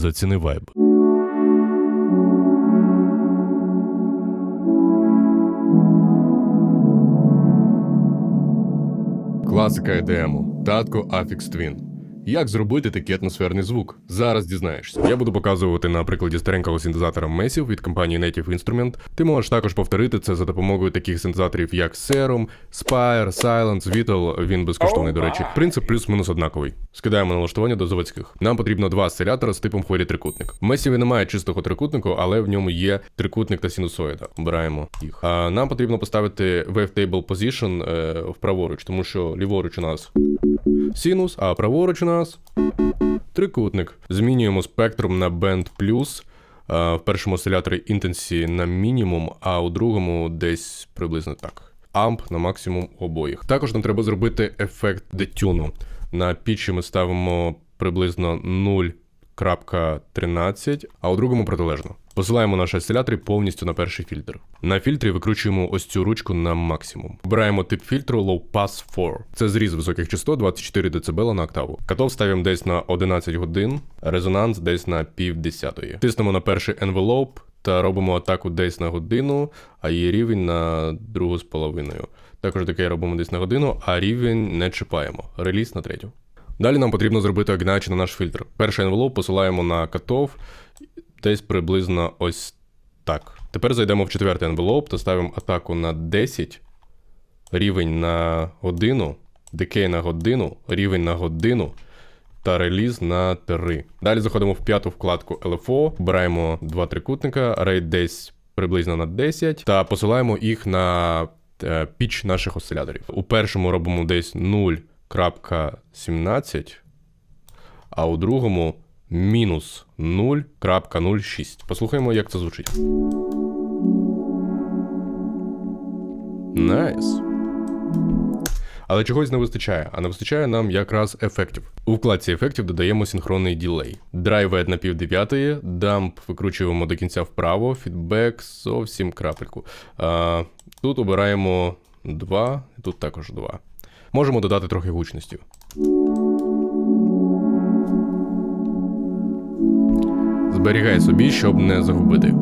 Заціни вайб. Класика EDM. Татко Афікс Twin. Як зробити такий атмосферний звук? Зараз дізнаєшся. Я буду показувати на прикладі старенького синтезатора Massive від компанії Native Instrument. Ти можеш також повторити це за допомогою таких синтезаторів, як Serum, Spire, Silence, Vital. Він безкоштовний, до речі. Принцип плюс-мінус однаковий. Скидаємо налаштування до заводських. Нам потрібно два осцилятора з типом хвилі трикутник. В Massive немає чистого трикутнику, але в ньому є трикутник та синусоїда. Обираємо їх. А нам потрібно поставити wavetable position е, вправоруч, тому що ліворуч у нас синус, а праворуч у нас трикутник. Змінюємо спектрум на Band Plus. В першому осциляторі інтенсі на мінімум, а у другому десь приблизно так. Амп на максимум обоїх. Також нам треба зробити ефект детюну. На пічі ми ставимо приблизно 0.13, а у другому протилежно. Посилаємо наш осцилятор повністю на перший фільтр. На фільтрі викручуємо ось цю ручку на максимум. Обираємо тип фільтру Low Pass 4. Це зріз високих частот 24 дБ на октаву. Катов ставимо десь на 11 годин, резонанс десь на пів десятої. Тиснемо на перший envelope та робимо атаку десь на годину, а її рівень на другу з половиною. Також таке робимо десь на годину, а рівень не чіпаємо. Реліз на третю. Далі нам потрібно зробити огнач на наш фільтр. Перший envelope посилаємо на катов десь приблизно ось так. Тепер зайдемо в четвертий envelope та ставимо атаку на 10, рівень на годину, декей на годину, рівень на годину та реліз на 3. Далі заходимо в п'яту вкладку LFO, обираємо два трикутника, рейд десь приблизно на 10 та посилаємо їх на е, піч наших осциляторів. У першому робимо десь 0.17, а у другому мінус 0.06. Послухаємо, як це звучить. Найс. Але чогось не вистачає, а не вистачає нам якраз ефектів. У вкладці ефектів додаємо синхронний ділей. Драйвед на пів дев'ятої, дамп викручуємо до кінця вправо, фідбек зовсім крапельку. А, тут обираємо 2, тут також 2. Можемо додати трохи гучності. Зберігай собі, щоб не загубити.